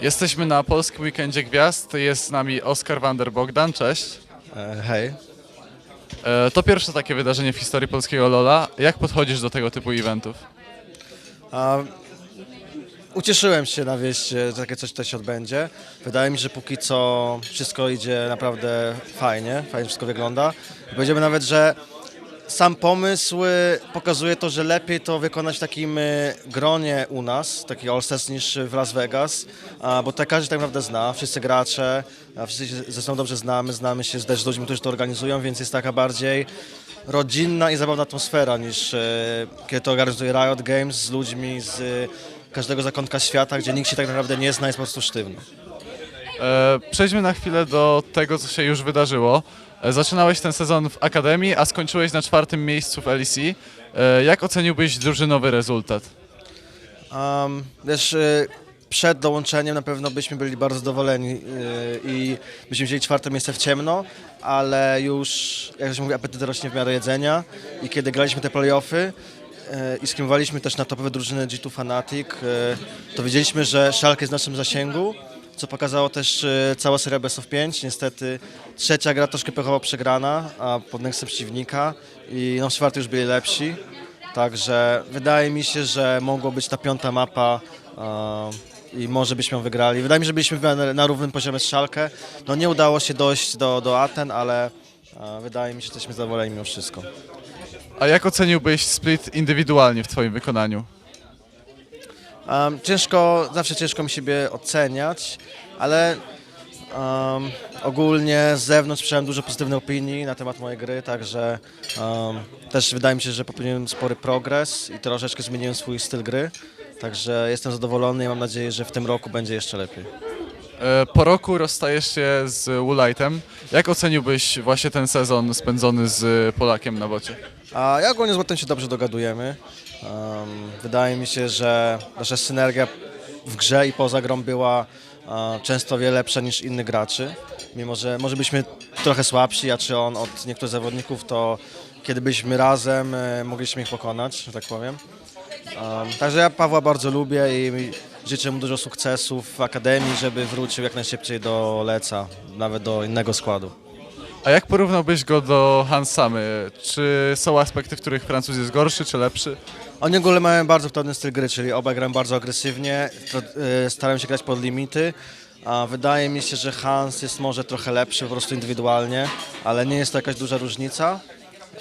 Jesteśmy na Polskim Weekendzie Gwiazd. Jest z nami Oskar Wander Bogdan. Cześć. E, Hej. E, To pierwsze takie wydarzenie w historii polskiego Lola. Jak podchodzisz do tego typu eventów? A, ucieszyłem się na wieść, że takie coś tutaj się odbędzie. Wydaje mi się, że póki co wszystko idzie naprawdę fajnie, fajnie wszystko wygląda. Powiedziałbym nawet, że sam pomysł y, pokazuje to, że lepiej to wykonać w takim y, gronie u nas, taki All Stars niż w Las Vegas, bo tutaj każdy tak naprawdę zna, wszyscy gracze, wszyscy się ze sobą dobrze znamy, znamy się też z ludźmi, którzy to organizują, więc jest taka bardziej rodzinna i zabawna atmosfera niż e, kiedy to organizuje Riot Games z ludźmi z każdego zakątka świata, gdzie nikt się tak naprawdę nie zna, jest po prostu sztywny. E, Przejdźmy na chwilę do tego, co się już wydarzyło. E, Zaczynałeś ten sezon w Akademii, a skończyłeś na czwartym miejscu w LEC. E, Jak oceniłbyś drużynowy rezultat? Um, wiesz, przed dołączeniem na pewno byśmy byli bardzo zadowoleni i byśmy wzięli czwarte miejsce w ciemno, ale już, jak się mówi, apetyt rośnie w miarę jedzenia i kiedy graliśmy te playoffy i skimowaliśmy też na topowe drużyny G2 Fanatic, to wiedzieliśmy, że Schalke jest w naszym zasięgu, co pokazało też e, cała seria Best of 5. Niestety trzecia gra troszkę pechowo przegrana, a pod nextem przeciwnika i no, w czwartej już byli lepsi. Także wydaje mi się, że mogło być ta piąta mapa i może byśmy ją wygrali. Wydaje mi się, że byliśmy na, równym poziomie z Szalkę. No nie udało się dojść do, do Aten, ale wydaje mi się, że jesteśmy zadowoleni mimo wszystko. A jak oceniłbyś split indywidualnie w Twoim wykonaniu? Um, ciężko, zawsze ciężko mi siebie oceniać, ale um, ogólnie z zewnątrz słyszałem dużo pozytywnych opinii na temat mojej gry, także um, też wydaje mi się, że popełniłem spory progres i troszeczkę zmieniłem swój styl gry. Także jestem zadowolony i mam nadzieję, że w tym roku będzie jeszcze lepiej. E, Po roku rozstajesz się z Woolightem. Jak oceniłbyś właśnie ten sezon spędzony z Polakiem na bocie? A ja ogólnie z Łotem się dobrze dogadujemy. Wydaje mi się, że nasza synergia w grze i poza grą była e, często wiele lepsza niż innych graczy. Mimo, że może byliśmy trochę słabsi, a czy on od niektórych zawodników, to kiedy byliśmy razem, e, mogliśmy ich pokonać, że tak powiem. Także ja Pawła bardzo lubię i życzę mu dużo sukcesów w Akademii, żeby wrócił jak najszybciej do Leca, nawet do innego składu. A jak porównałbyś go do Hansamy? Czy są aspekty, w których Francuz jest gorszy czy lepszy? Oni w ogóle mają bardzo podobny styl gry, czyli obaj grają bardzo agresywnie, y, starają się grać pod limity. A wydaje mi się, że Hans jest może trochę lepszy po prostu indywidualnie, ale nie jest to jakaś duża różnica.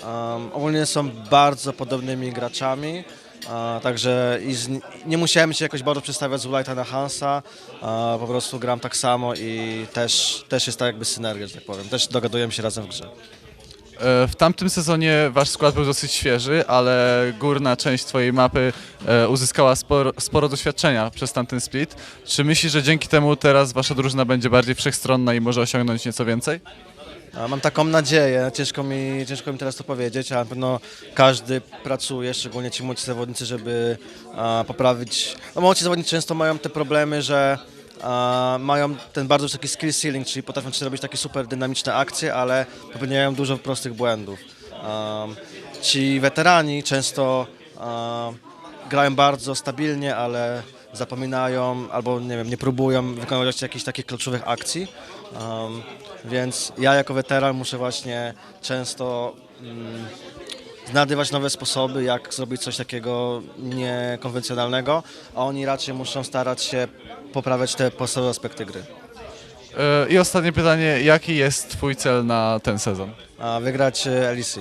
Um, ogólnie są bardzo podobnymi graczami, a, także i z, nie musiałem się jakoś bardzo przestawiać z Ulajta na Hansa, a, po prostu gram tak samo i też, też jest tak jakby synergia, że tak powiem. Też dogadujemy się razem w grze. E, W tamtym sezonie wasz skład był dosyć świeży, ale górna część twojej mapy e, uzyskała sporo, sporo doświadczenia przez tamten split. Czy myślisz, że dzięki temu teraz wasza drużyna będzie bardziej wszechstronna i może osiągnąć nieco więcej? Mam taką nadzieję, ciężko mi, ciężko mi teraz to powiedzieć, ale na pewno każdy pracuje, szczególnie ci młodzi zawodnicy, żeby poprawić. No młodzi zawodnicy często mają te problemy, że mają ten bardzo wysoki skill ceiling, czyli potrafią robić takie super dynamiczne akcje, ale popełniają dużo prostych błędów. Ci weterani często grają bardzo stabilnie, ale zapominają albo nie wiem, nie próbują wykonywać jakichś takich kluczowych akcji. Um, więc ja jako weteran muszę właśnie często mm, znajdywać nowe sposoby, jak zrobić coś takiego niekonwencjonalnego, a oni raczej muszą starać się poprawiać te podstawowe aspekty gry. E, I ostatnie pytanie, jaki jest twój cel na ten sezon? A wygrać e, LEC.